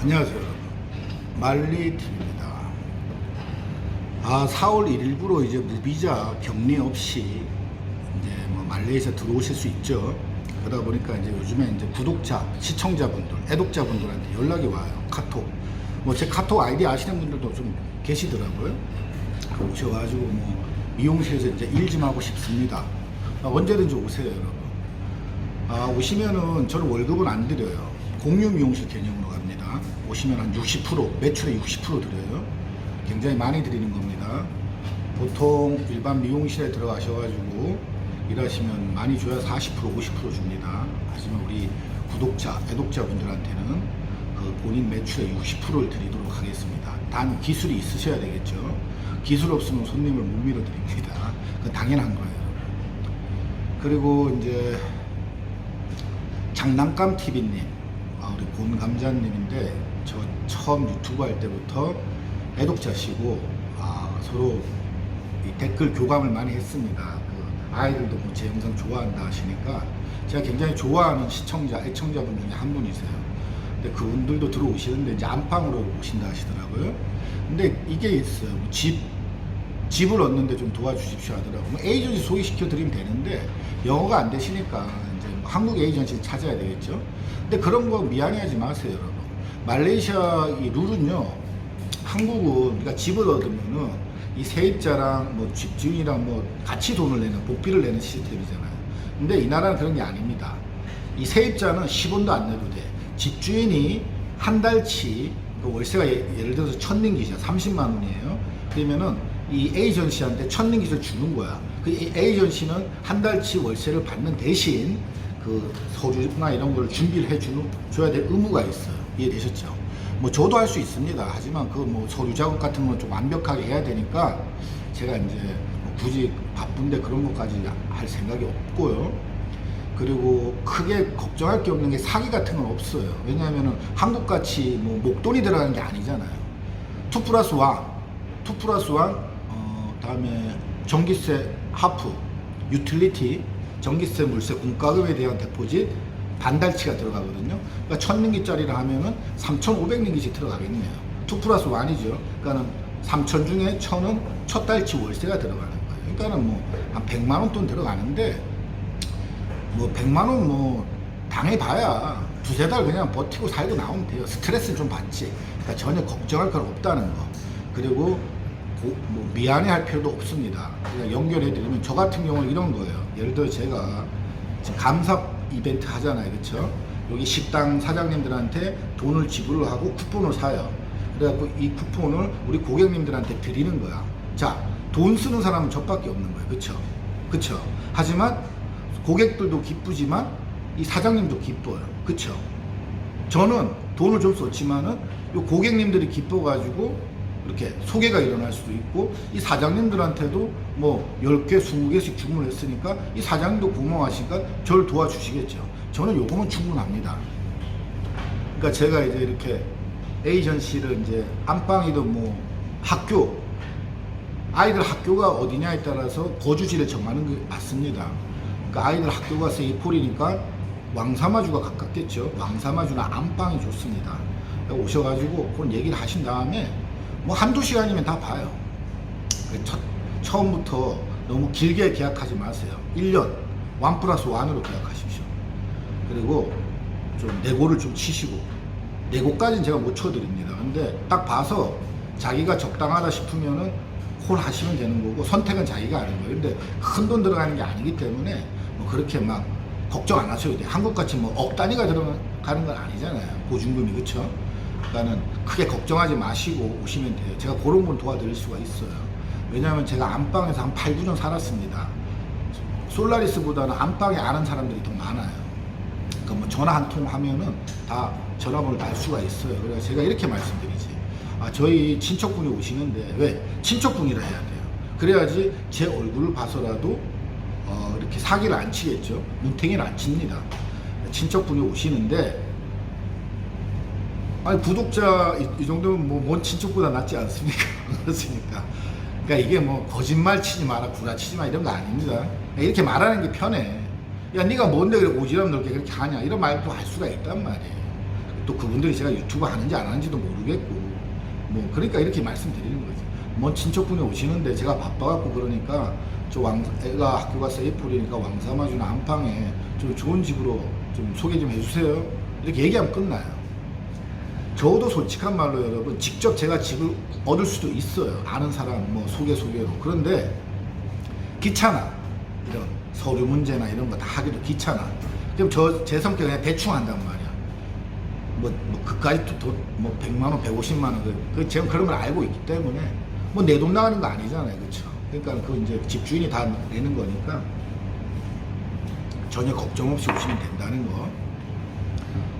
안녕하세요 말리TV입니다. 아 4월 1일부로 이제 무비자 격리 없이 이제 뭐 말레이시아 들어오실 수 있죠. 그러다 보니까 이제 요즘에 이제 구독자 시청자분들 애독자분들한테 연락이 와요. 카톡. 뭐 제 카톡 아이디 아시는 분들도 좀 계시더라고요. 오셔가지고 뭐 미용실에서 이제 일 좀 하고 싶습니다 아, 언제든지 오세요 여러분 아, 오시면은 저는 월급은 안 드려요. 공유 미용실 개념으로 갑니다. 오시면 한 60% 매출의 60% 드려요. 굉장히 많이 드리는 겁니다. 보통 일반 미용실에 들어가셔가지고 일하시면 많이 줘야 40% 50% 줍니다. 하지만 우리 구독자, 애독자분들한테는 그 본인 매출의 60%를 드리도록 하겠습니다. 단 기술이 있으셔야 되겠죠. 기술 없으면 손님을 못 밀어드립니다. 그 당연한 거예요. 그리고 이제 장난감 TV님, 아, 우리 본 감자님인데 저 처음 유튜브 할 때부터 애독자시고 아, 서로 이 댓글 교감을 많이 했습니다. 그 아이들도 뭐 제 영상 좋아한다 하시니까 제가 굉장히 좋아하는 시청자, 애청자분 중에 한 분이세요. 근데 그분들도 들어오시는데 이제 안방으로 오신다 하시더라고요. 근데 이게 있어요. 뭐집 집을 얻는데 좀 도와주십시오 하더라고요. 뭐 에이전시 소개시켜 드리면 되는데 영어가 안 되시니까 이제 뭐 한국 에이전시를 찾아야 되겠죠. 근데 그런 거 미안해하지 마세요, 여러분. 말레이시아 이 룰은요. 한국은 우리가 집을 얻으면은 이 세입자랑 뭐 집주인이랑 뭐 같이 돈을 내는 복비를 내는 시스템이잖아요. 근데 이 나라는 그런 게 아닙니다. 이 세입자는 10원도 안 내도 돼. 집주인이 한 달치 그 월세가 예, 를 들어서 천링기시야 30만 원이에요. 그러면은 이 에이전시한테 천링기를 주는 거야. 그이 에이전시는 한 달치 월세를 받는 대신 그 서류나 이런 걸 준비를 해주는 줘야 될 의무가 있어요. 이해되셨죠? 뭐 저도 할 수 있습니다. 하지만 그 뭐 서류 작업 같은 건 좀 완벽하게 해야 되니까 제가 이제 뭐 굳이 바쁜데 그런 것까지 할 생각이 없고요. 그리고 크게 걱정할 게 없는 게 사기 같은 건 없어요. 왜냐하면 한국같이 뭐 목돈이 들어가는 게 아니잖아요. 2 플러스 1, 2 플러스 1, 어, 다음에 전기세 하프, 유틸리티, 전기세, 물세, 공과금에 대한 데포짓 반달치가 들어가거든요. 그러니까 1000링기짜리를 하면은 3,500링기씩 들어가겠네요. 2 플러스 1이죠. 그러니까는 3,000 중에 1,000은 첫 달치 월세가 들어가는 거예요. 그러니까는 뭐 한 100만 원 돈 들어가는데 뭐 100만 원 뭐 당해봐야 두세 달 그냥 버티고 살고 나오면 돼요. 스트레스 좀 받지. 그러니까 전혀 걱정할 건 없다는 거. 그리고 고- 뭐 미안해 할 필요도 없습니다. 그냥 연결해드리면 저 같은 경우는 이런 거예요. 예를 들어 제가 지금 감사 이벤트 하잖아요. 그쵸? 여기 식당 사장님들한테 돈을 지불을 하고 쿠폰을 사요. 그래갖고 이 쿠폰을 우리 고객님들한테 드리는 거야. 자, 돈 쓰는 사람은 저밖에 없는 거예요. 그쵸? 그쵸? 하지만 고객들도 기쁘지만 이 사장님도 기뻐요. 그쵸? 저는 돈을 좀 썼지만은 요 고객님들이 기뻐가지고 이렇게 소개가 일어날 수도 있고 이 사장님들한테도 뭐 10개, 20개씩 주문했으니까 이 사장님도 고마워하시니까 저를 도와주시겠죠. 저는 요거면 충분합니다. 그러니까 제가 이제 이렇게 에이전시를 이제 안방이든 뭐 학교 아이들 학교가 어디냐에 따라서 거주지를 정하는 게 맞습니다. 그러니까 아이들 학교가 세이폴이니까 왕사마주가 가깝겠죠. 왕사마주나 안방이 좋습니다. 오셔가지고 그런 얘기를 하신 다음에 뭐 한두 시간이면 다 봐요. 그 첫, 처음부터 너무 길게 계약하지 마세요. 1년, 원 플러스 원으로 계약하십시오. 그리고 좀 내고를 좀 치시고, 내고까지는 제가 못 쳐드립니다. 근데 딱 봐서 자기가 적당하다 싶으면은 콜 하시면 되는 거고, 선택은 자기가 하는 거예요. 근데 큰 돈 들어가는 게 아니기 때문에 뭐 그렇게 막 걱정 안 하셔도 돼요. 한국같이 뭐 억 단위가 들어가는 건 아니잖아요. 보증금이, 그쵸? 그러니까는 크게 걱정하지 마시고 오시면 돼요. 제가 그런 건 도와드릴 수가 있어요. 왜냐하면 제가 안방에서 한 8, 9년 살았습니다. 솔라리스보다는 안방에 아는 사람들이 더 많아요. 그러니까 뭐 전화 한 통 하면은 다 전화번호를 알 수가 있어요. 그래서 제가 이렇게 말씀드리지. 아, 저희 친척분이 오시는데 왜? 친척분이라 해야 돼요. 그래야지 제 얼굴을 봐서라도 어, 이렇게 사기를 안 치겠죠. 뭉탱이를 안 칩니다. 친척분이 오시는데 아니 구독자 이, 이 정도면 뭐먼 친척보다 낫지 않습니까? 그렇습니까? 그러니까 이게 뭐 거짓말 치지 마라, 구라치지 마 이런 거 아닙니다. 이렇게 말하는 게 편해. 야, 네가 뭔데 그래 오지랖 넓게 그렇게 하냐 이런 말도 할 수가 있단 말이에요. 또 그분들이 제가 유튜브 하는지 안 하는지도 모르겠고 뭐 그러니까 이렇게 말씀드리는 거죠. 먼 친척분이 오시는데 제가 바빠갖고 그러니까 저 왕, 애가 학교가 세이풀이니까 왕사마주나 안방에 좀 좋은 집으로 좀 소개 좀 해주세요. 이렇게 얘기하면 끝나요. 저도 솔직한 말로 여러분 직접 제가 집을 얻을 수도 있어요. 아는 사람 뭐 소개 소개로. 그런데 귀찮아. 이런 서류 문제나 이런 거 다 하기도 귀찮아. 그럼 저 제 성격 그냥 대충 한단 말이야. 뭐, 뭐 그까지 또, 돈, 뭐 100만 원, 150만 원, 그, 그 제가 그런 걸 알고 있기 때문에 뭐 내 돈 나가는 거 아니잖아요, 그렇죠? 그러니까 그 이제 집주인이 다 내는 거니까 전혀 걱정 없이 오시면 된다는 거.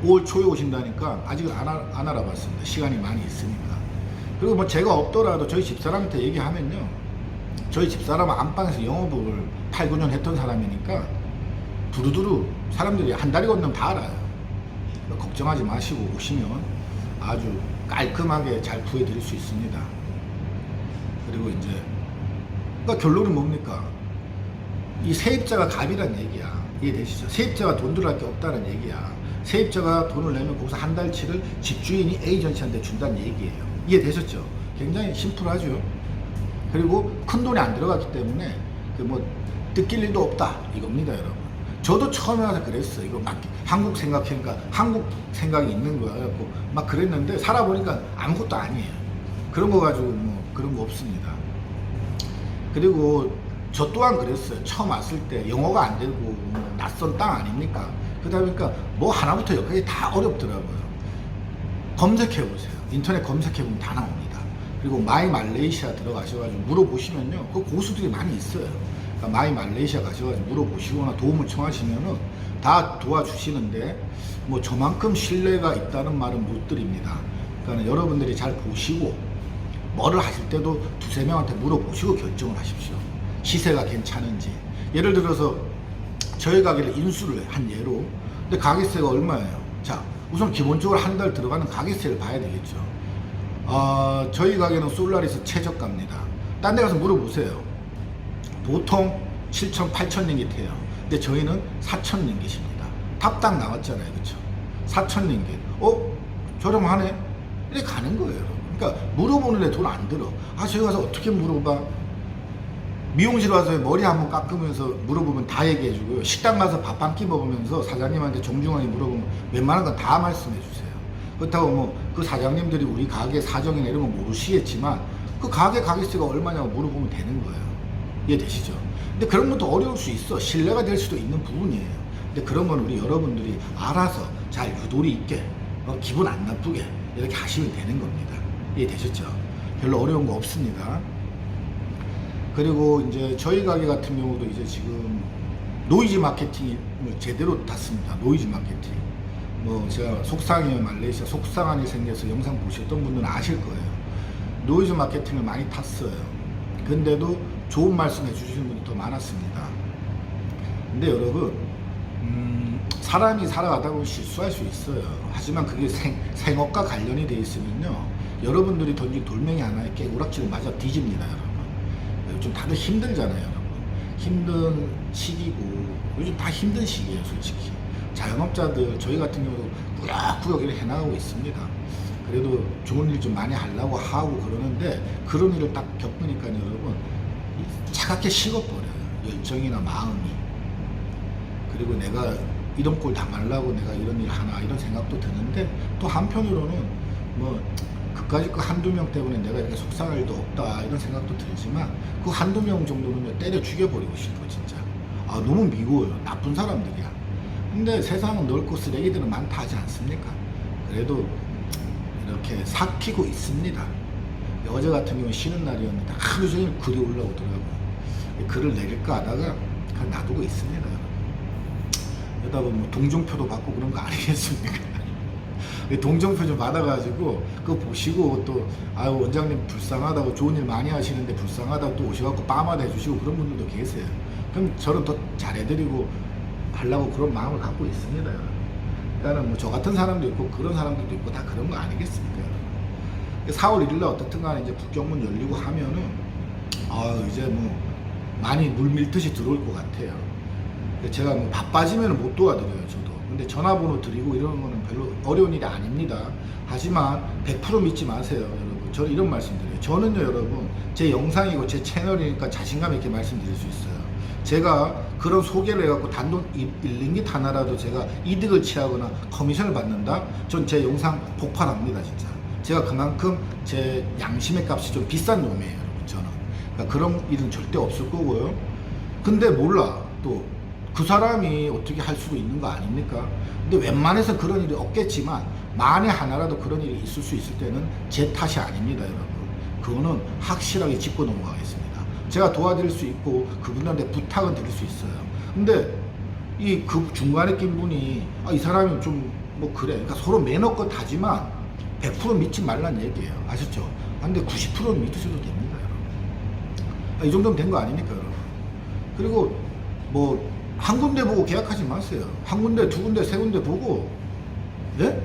5월 초에 오신다니까 아직은 안, 알- 안 알아봤습니다. 시간이 많이 있으니까. 그리고 뭐 제가 없더라도 저희 집사람한테 얘기하면요. 저희 집사람은 안방에서 영업을 8, 9년 했던 사람이니까 두루두루 사람들이 한 달이 건너면 다 알아요. 걱정하지 마시고 오시면 아주 깔끔하게 잘 구해드릴 수 있습니다. 그리고 이제 그러니까 결론은 뭡니까? 이 세입자가 갑이란 얘기야. 이해되시죠? 세입자가 돈 들어갈 게 없다는 얘기야. 세입자가 돈을 내면 거기서 한 달치를 집주인이 에이전시한테 준다는 얘기예요. 이해되셨죠? 굉장히 심플하죠. 그리고 큰 돈이 안 들어갔기 때문에 그 뭐 뜯길 일도 없다 이겁니다, 여러분. 저도 처음에 와서 그랬어요. 이거 막 한국 생각하니까 한국 생각이 있는 거야. 그래갖고 막 그랬는데 살아보니까 아무것도 아니에요. 그런 거 가지고 뭐 그런 거 없습니다. 그리고 저 또한 그랬어요. 처음 왔을 때 영어가 안 되고 뭐 낯선 땅 아닙니까? 그러다 보니까 뭐 하나부터 여기까지 다 어렵더라고요. 검색해 보세요. 인터넷 검색해 보면 다 나옵니다. 그리고 마이 말레이시아 들어가셔가지고 물어보시면요. 그 고수들이 많이 있어요. 그러니까 마이 말레이시아 가셔가지고 물어보시거나 도움을 청하시면은 다 도와주시는데 뭐 저만큼 신뢰가 있다는 말은 못 드립니다. 그러니까 여러분들이 잘 보시고 뭐를 하실 때도 두세 명한테 물어보시고 결정을 하십시오. 시세가 괜찮은지. 예를 들어서 저희 가게를 인수를 한 예로 근데 가게세가 얼마예요? 자 우선 기본적으로 한 달 들어가는 가게세를 봐야 되겠죠. 어, 저희 가게는 솔라리스 최저가입니다. 딴 데 가서 물어보세요. 보통 7천, 8천 링깃 해요. 근데 저희는 4천 링깃입니다. 답당 나왔잖아요. 그쵸? 4천 링깃. 어? 저렴하네? 이렇게 가는 거예요. 그러니까 물어보는데 돈 안 들어. 아, 저희 가서 어떻게 물어봐? 미용실 와서 머리 한번 깎으면서 물어보면 다 얘기해주고요. 식당 가서 밥 한 끼 먹으면서 사장님한테 정중하게 물어보면 웬만한 건 다 말씀해 주세요. 그렇다고 뭐 그 사장님들이 우리 가게 사정이나 이런 건 모르시겠지만 그 가게 가게세가 얼마냐고 물어보면 되는 거예요. 이해되시죠? 근데 그런 것도 어려울 수 있어. 신뢰가 될 수도 있는 부분이에요. 근데 그런 건 우리 여러분들이 알아서 잘 유도리 있게 어, 기분 안 나쁘게 이렇게 하시면 되는 겁니다. 이해되셨죠? 별로 어려운 거 없습니다. 그리고 이제 저희 가게 같은 경우도 이제 지금 노이즈 마케팅이 뭐 제대로 탔습니다. 노이즈 마케팅. 뭐 제가 속상해요 말레이시아 속상한 일 생겨서 영상 보셨던 분들은 아실 거예요. 노이즈 마케팅을 많이 탔어요. 근데도 좋은 말씀 해주시는 분이 더 많았습니다. 근데 여러분, 음, 사람이 살아가다 보면 실수할 수 있어요. 하지만 그게 생, 생업과 관련이 돼 있으면요. 여러분들이 던진 돌멩이 하나에 깨우락지를 맞아 뒤집니다, 여러분. 요즘 다들 힘들잖아요, 여러분. 힘든 시기고, 요즘 다 힘든 시기예요, 솔직히. 자영업자들, 저희 같은 경우도 꾸역꾸역 이렇게 해나가고 있습니다. 그래도 좋은 일 좀 많이 하려고 하고 그러는데, 그런 일을 딱 겪으니까 여러분, 차갑게 식어버려요. 열정이나 마음이. 그리고 내가 이런 꼴 당하려고 내가 이런 일 하나 이런 생각도 드는데 또 한편으로는 뭐 그까짓 그 한두 명 때문에 내가 이렇게 속상할 일도 없다 이런 생각도 들지만 그 한두 명 정도는 때려 죽여버리고 싶어 진짜. 아 너무 미워요. 나쁜 사람들이야. 근데 세상은 넓고 쓰레기들은 많다 하지 않습니까? 그래도 이렇게 삭히고 있습니다. 어제 같은 경우 쉬는 날이었는데 하루 종일 글이 올라오더라고요 글을 내릴까 하다가 그냥 놔두고 있습니다. 여기다 보면 동정표도 받고 그런 거 아니겠습니까? 동정표 좀 받아가지고 그거 보시고 또 아유 원장님 불쌍하다고 좋은 일 많이 하시는데 불쌍하다고 또 오셔갖고 빠마다 해주시고 그런 분들도 계세요. 그럼 저는 더 잘해드리고 하려고 그런 마음을 갖고 있습니다. 여러분. 그러니까 뭐저 같은 사람도 있고 그런 사람들도 있고 다 그런 거 아니겠습니까? 여러분. 4월 1일날 어떻든 간에 이제 북경문 열리고 하면은 아 이제 뭐 많이 물 밀듯이 들어올 것 같아요. 제가 뭐 바빠지면 못 도와드려요, 저도. 근데 전화번호 드리고 이런 거는 별로 어려운 일이 아닙니다. 하지만 100% 믿지 마세요, 여러분. 저는 이런 말씀 드려요. 저는요, 여러분, 제 영상이고 제 채널이니까 자신감 있게 말씀드릴 수 있어요. 제가 그런 소개를 해갖고 단돈 1링깃 하나라도 제가 이득을 취하거나 커미션을 받는다? 전 제 영상 폭발합니다, 진짜. 제가 그만큼 제 양심의 값이 좀 비싼 놈이에요, 여러분, 저는. 그러니까 그런 일은 절대 없을 거고요. 근데 몰라, 또. 그 사람이 어떻게 할 수도 있는 거 아닙니까? 근데 웬만해서 그런 일이 없겠지만, 만에 하나라도 그런 일이 있을 수 있을 때는 제 탓이 아닙니다, 여러분. 그거는 확실하게 짚고 넘어가겠습니다. 제가 도와드릴 수 있고 그분한테 부탁은 드릴 수 있어요. 근데 이 그 중간에 낀 분이 아, 이 사람이 좀 뭐 그래. 그러니까 서로 매너껏 하지만 100% 믿지 말란 얘기예요. 아셨죠? 아, 근데 90%는 믿으셔도 됩니다, 여러분. 아, 이 정도면 된 거 아닙니까, 여러분? 그리고 뭐 한 군데 보고 계약하지 마세요. 한 군데, 두 군데, 세 군데 보고 예?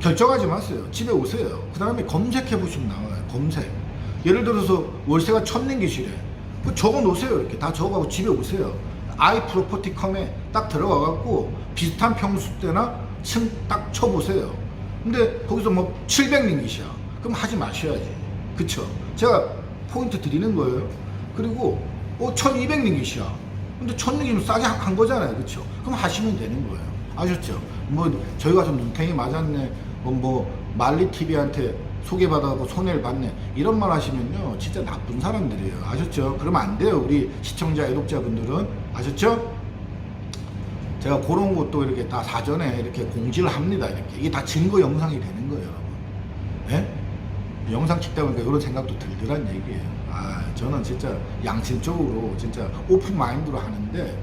결정하지 마세요. 집에 오세요. 그 다음에 검색해 보시면 나와요. 검색. 예를 들어서 월세가 천 링기시래. 그 적어 놓으세요. 이렇게 다 적어가고 집에 오세요. 아이 프로퍼티컴에 딱 들어가 갖고 비슷한 평수대나 층 딱 쳐보세요. 근데 거기서 뭐 700링기시야. 그럼 하지 마셔야지. 그쵸? 제가 포인트 드리는 거예요. 그리고 어 1200링기시야. 근데 1000링기면 싸게 한- 한 거잖아요. 그쵸? 그럼 하시면 되는 거예요. 아셨죠? 뭐 저희가 좀 눈탱이 맞았네. 뭐, 뭐 말리 TV한테 소개받아고 손해를 봤네. 이런 말 하시면요. 진짜 나쁜 사람들이에요. 아셨죠? 그러면 안 돼요. 우리 시청자, 애독자분들은. 아셨죠? 제가 그런 것도 이렇게 다 사전에 이렇게 공지를 합니다. 이렇게. 이게 다 증거 영상이 되는 거예요, 여러분. 예? 영상 찍다 보니까 이런 생각도 들더란 얘기예요. 아, 저는 진짜 양심적으로 진짜 오픈 마인드로 하는데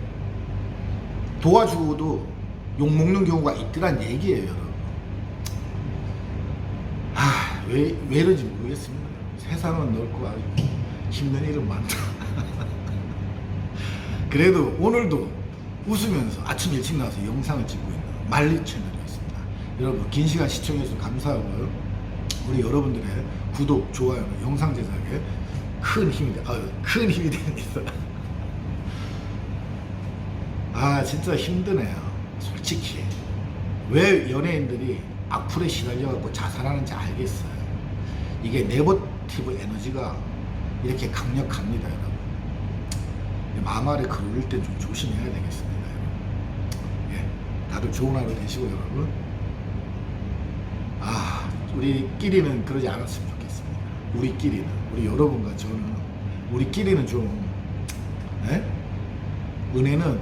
도와주고도 욕 먹는 경우가 있더란 얘기예요, 여러분. 아, 왜, 왜 이런지 모르겠습니다. 세상은 넓고 아주 힘든 일은 많다. 그래도 오늘도 웃으면서 아침 일찍 나와서 영상을 찍고 있는 말리 채널이었습니다. 여러분, 긴 시간 시청해주셔서 감사하고요. 우리 여러분들의 구독, 좋아요, 영상 제작에 큰 힘이, 되, 아유, 큰 힘이 됩니다. 아 진짜 힘드네요. 솔직히. 왜 연예인들이 악플에 시달려갖고 자살하는지 알겠어요. 이게 네거티브 에너지가 이렇게 강력합니다 여러분. 마말에 글 올릴 때좀 조심해야 되겠습니다 여러분. 예, 다들 좋은 하루 되시고 여러분. 아 우리끼리는 그러지 않았으면 좋겠습니다 우리끼리는 우리 여러분과 저는 우리끼리는 좀 예? 은혜는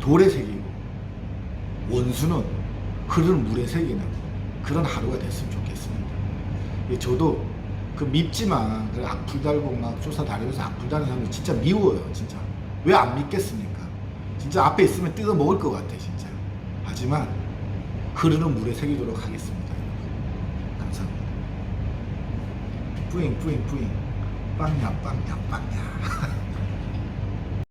돌에 새기고 원수는 흐르는 물에 새기는 그런 하루가 됐으면 좋겠습니다. 예, 저도 그 밉지만 그 악플 달고 막 쫓아 다니면서 악플 다는 사람들 진짜 미워요, 진짜. 왜 안 믿겠습니까? 진짜 앞에 있으면 뜯어 먹을 것 같아, 진짜. 하지만 흐르는 물에 새기도록 하겠습니다. 不赢不赢不 bring 帮呀棒呀帮呀。